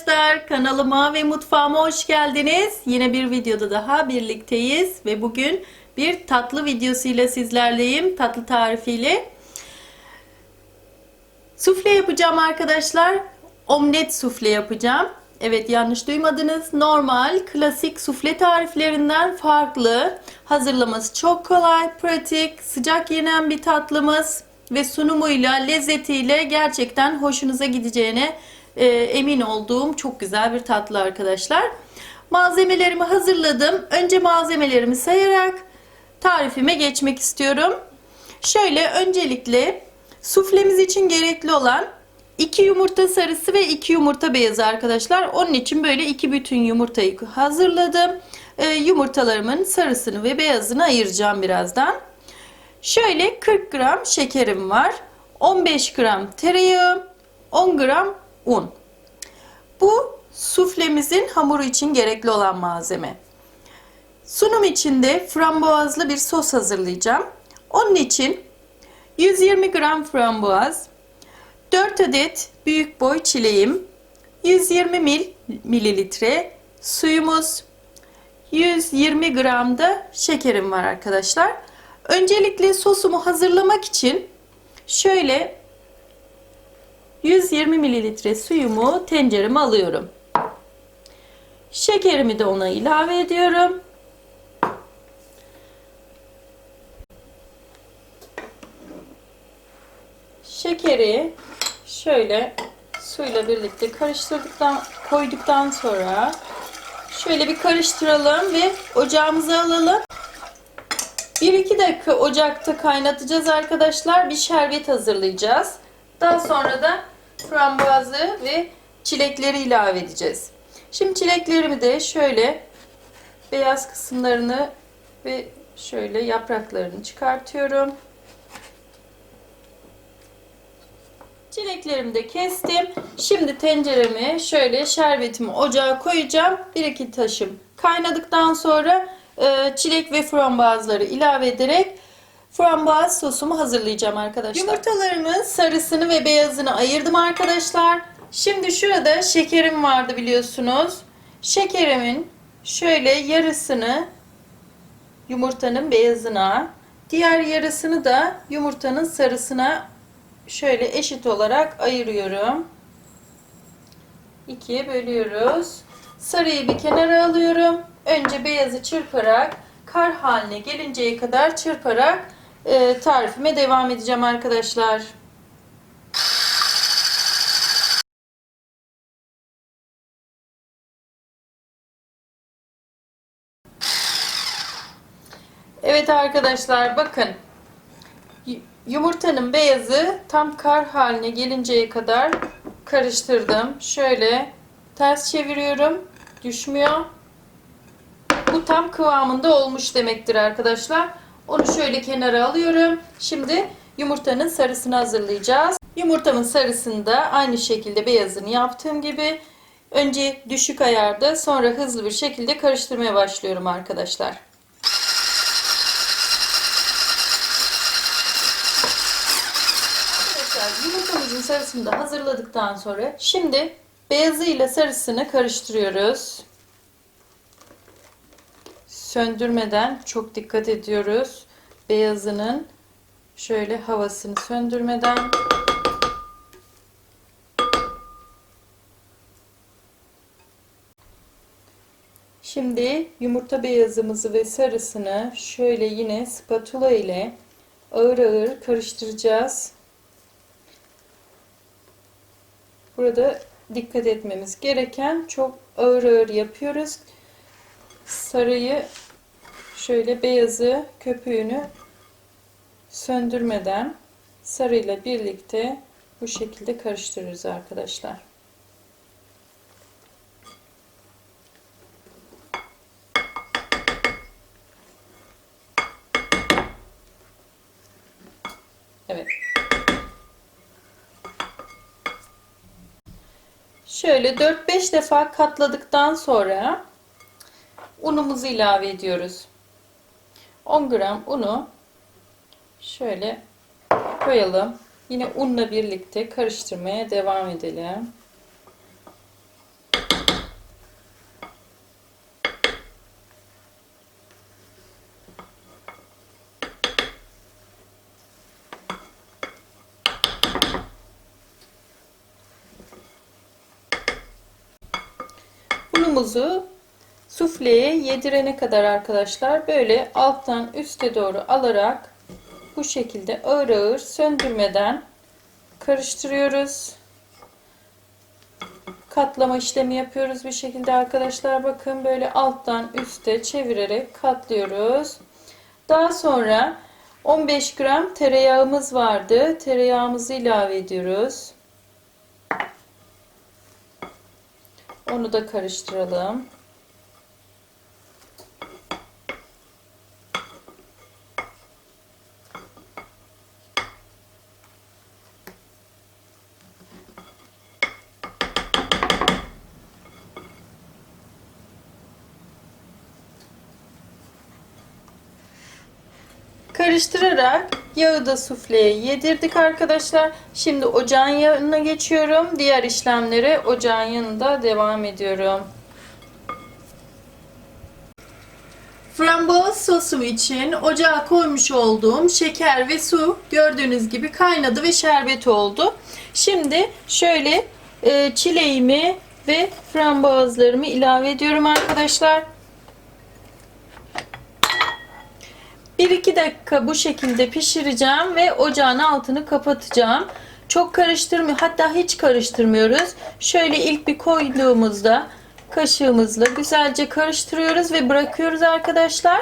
Arkadaşlar, kanalıma ve mutfağıma hoş geldiniz. Yine bir videoda daha birlikteyiz ve bugün bir tatlı videosuyla sizlerleyim, tatlı tarifiyle. Sufle yapacağım arkadaşlar, omlet sufle yapacağım. Evet yanlış duymadınız. Normal, klasik sufle tariflerinden farklı. Hazırlaması çok kolay, pratik, sıcak yenen bir tatlımız ve sunumuyla, lezzetiyle gerçekten hoşunuza gideceğine e, emin olduğum çok güzel bir tatlı arkadaşlar. Malzemelerimi hazırladım. Önce malzemelerimi sayarak tarifime geçmek istiyorum. Şöyle öncelikle suflemiz için gerekli olan 2 yumurta sarısı ve 2 yumurta beyazı arkadaşlar. Onun için böyle iki bütün yumurtayı hazırladım. E, yumurtalarımın sarısını ve beyazını ayıracağım birazdan. Şöyle 40 gram şekerim var. 15 gram tereyağı, 10 gram un. Bu suflemizin hamuru için gerekli olan malzeme. Sunum için de frambuazlı bir sos hazırlayacağım. Onun için 120 gram frambuaz, 4 adet büyük boy çileğim, 120 mil mililitre suyumuz, 120 gram da şekerim var arkadaşlar. Öncelikle sosumu hazırlamak için şöyle 120 mililitre suyumu tencereme alıyorum. Şekerimi de ona ilave ediyorum. Şekeri şöyle suyla birlikte karıştırdıktan koyduktan sonra şöyle bir karıştıralım ve ocağımıza alalım. 1-2 dakika ocakta kaynatacağız arkadaşlar. Bir şerbet hazırlayacağız. Daha sonra da frambuazı ve çilekleri ilave edeceğiz. Şimdi çileklerimi de şöyle beyaz kısımlarını ve şöyle yapraklarını çıkartıyorum. Çileklerimi de kestim. Şimdi tenceremi şöyle şerbetimi ocağa koyacağım. Bir iki taşım kaynadıktan sonra çilek ve frambuazları ilave ederek frambuaz sosumu hazırlayacağım arkadaşlar. Yumurtalarımın sarısını ve beyazını ayırdım arkadaşlar. Şimdi şurada şekerim vardı biliyorsunuz. Şekerimin şöyle yarısını yumurtanın beyazına, diğer yarısını da yumurtanın sarısına şöyle eşit olarak ayırıyorum. İkiye bölüyoruz. Sarıyı bir kenara alıyorum. Önce beyazı çırparak kar haline gelinceye kadar çırparak e, tarifime devam edeceğim arkadaşlar. Evet arkadaşlar bakın yumurtanın beyazı tam kar haline gelinceye kadar karıştırdım. Şöyle ters çeviriyorum. Düşmüyor. Bu tam kıvamında olmuş demektir arkadaşlar. Onu şöyle kenara alıyorum. Şimdi yumurtanın sarısını hazırlayacağız. Yumurtamın sarısını da aynı şekilde beyazını yaptığım gibi önce düşük ayarda sonra hızlı bir şekilde karıştırmaya başlıyorum arkadaşlar. Arkadaşlar yumurtamızın sarısını da hazırladıktan sonra şimdi beyazı ile sarısını karıştırıyoruz söndürmeden çok dikkat ediyoruz. Beyazının şöyle havasını söndürmeden Şimdi yumurta beyazımızı ve sarısını şöyle yine spatula ile ağır ağır karıştıracağız. Burada dikkat etmemiz gereken çok ağır ağır yapıyoruz sarıyı şöyle beyazı köpüğünü söndürmeden sarıyla birlikte bu şekilde karıştırırız arkadaşlar. Evet. Şöyle 4-5 defa katladıktan sonra unumuzu ilave ediyoruz. 10 gram unu şöyle koyalım. Yine unla birlikte karıştırmaya devam edelim. Unumuzu sufleye yedirene kadar arkadaşlar böyle alttan üste doğru alarak bu şekilde ağır ağır söndürmeden karıştırıyoruz. Katlama işlemi yapıyoruz bir şekilde arkadaşlar. Bakın böyle alttan üste çevirerek katlıyoruz. Daha sonra 15 gram tereyağımız vardı. Tereyağımızı ilave ediyoruz. Onu da karıştıralım. Karıştırarak yağı da sufleye yedirdik arkadaşlar. Şimdi ocağın yanına geçiyorum. Diğer işlemlere ocağın yanında devam ediyorum. Frambuaz sosum için ocağa koymuş olduğum şeker ve su gördüğünüz gibi kaynadı ve şerbet oldu. Şimdi şöyle e, çileğimi ve frambuazlarımı ilave ediyorum arkadaşlar. 1-2 dakika bu şekilde pişireceğim ve ocağın altını kapatacağım. Çok karıştırmıyor. Hatta hiç karıştırmıyoruz. Şöyle ilk bir koyduğumuzda kaşığımızla güzelce karıştırıyoruz ve bırakıyoruz arkadaşlar.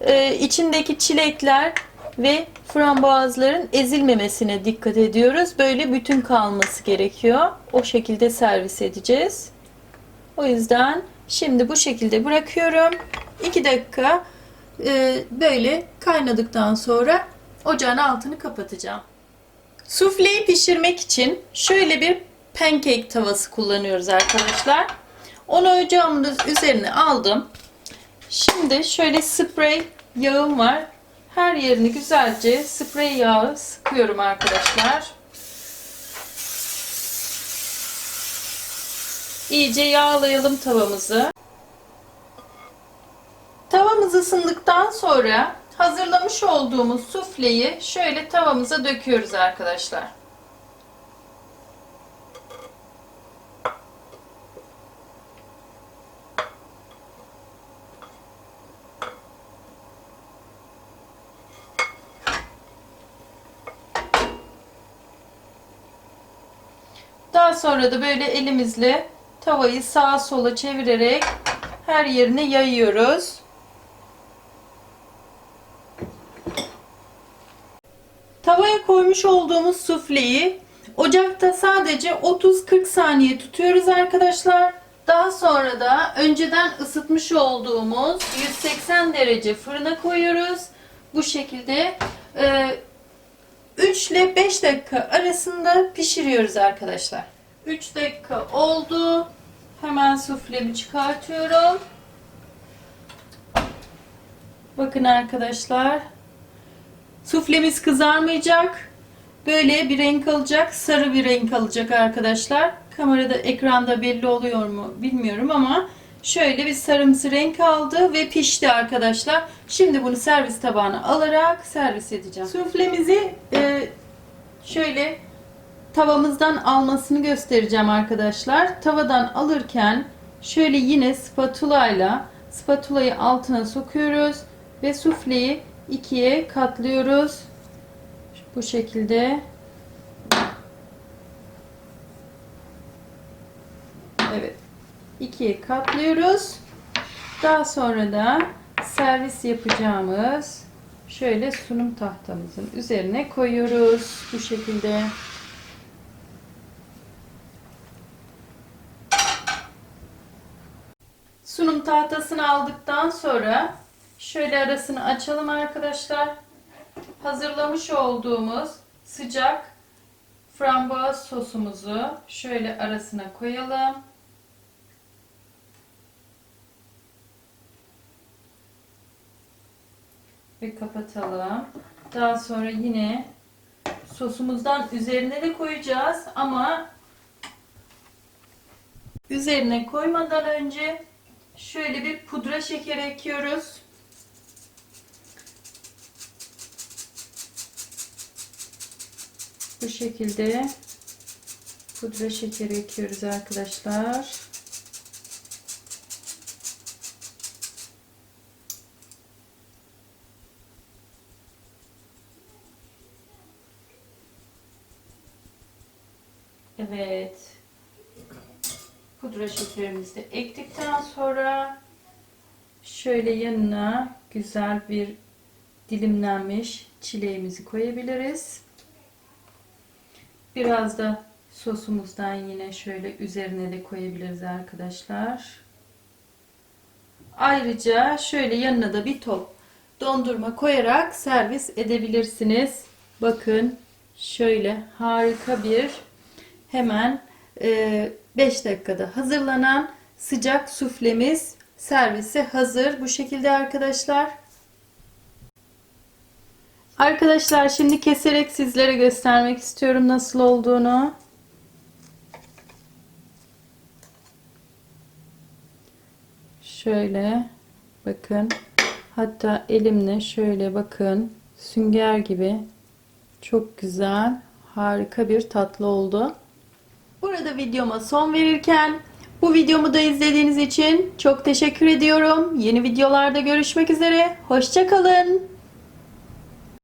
Ee, içindeki çilekler ve frambuazların ezilmemesine dikkat ediyoruz. Böyle bütün kalması gerekiyor. O şekilde servis edeceğiz. O yüzden şimdi bu şekilde bırakıyorum. 2 dakika e, böyle kaynadıktan sonra ocağın altını kapatacağım. Sufleyi pişirmek için şöyle bir pancake tavası kullanıyoruz arkadaşlar. Onu ocağımın üzerine aldım. Şimdi şöyle sprey yağım var. Her yerini güzelce sprey yağı sıkıyorum arkadaşlar. İyice yağlayalım tavamızı. Tavamız ısındıktan sonra hazırlamış olduğumuz sufleyi şöyle tavamıza döküyoruz arkadaşlar. Daha sonra da böyle elimizle tavayı sağa sola çevirerek her yerine yayıyoruz. Olduğumuz sufleyi ocakta sadece 30-40 saniye tutuyoruz arkadaşlar. Daha sonra da önceden ısıtmış olduğumuz 180 derece fırına koyuyoruz. Bu şekilde 3 ile 5 dakika arasında pişiriyoruz arkadaşlar. 3 dakika oldu. Hemen suflemi çıkartıyorum. Bakın arkadaşlar. Suflemiz kızarmayacak. Böyle bir renk alacak. Sarı bir renk alacak arkadaşlar. Kamerada ekranda belli oluyor mu bilmiyorum ama şöyle bir sarımsı renk aldı ve pişti arkadaşlar. Şimdi bunu servis tabağına alarak servis edeceğim. Suflemizi e, şöyle tavamızdan almasını göstereceğim arkadaşlar. Tavadan alırken şöyle yine spatula ile spatulayı altına sokuyoruz ve sufleyi ikiye katlıyoruz. Bu şekilde. Evet. ikiye katlıyoruz. Daha sonra da servis yapacağımız şöyle sunum tahtamızın üzerine koyuyoruz. Bu şekilde. Sunum tahtasını aldıktan sonra şöyle arasını açalım arkadaşlar. Hazırlamış olduğumuz sıcak frambuaz sosumuzu şöyle arasına koyalım. Ve kapatalım. Daha sonra yine sosumuzdan üzerine de koyacağız ama üzerine koymadan önce şöyle bir pudra şeker ekiyoruz. Bu şekilde pudra şekeri ekliyoruz arkadaşlar. Evet. Pudra şekerimizi de ektikten sonra şöyle yanına güzel bir dilimlenmiş çileğimizi koyabiliriz. Biraz da sosumuzdan yine şöyle üzerine de koyabiliriz arkadaşlar. Ayrıca şöyle yanına da bir top dondurma koyarak servis edebilirsiniz. Bakın şöyle harika bir hemen 5 dakikada hazırlanan sıcak suflemiz servise hazır. Bu şekilde arkadaşlar. Arkadaşlar şimdi keserek sizlere göstermek istiyorum nasıl olduğunu. Şöyle bakın. Hatta elimle şöyle bakın. Sünger gibi. Çok güzel. Harika bir tatlı oldu. Burada videoma son verirken bu videomu da izlediğiniz için çok teşekkür ediyorum. Yeni videolarda görüşmek üzere. Hoşçakalın.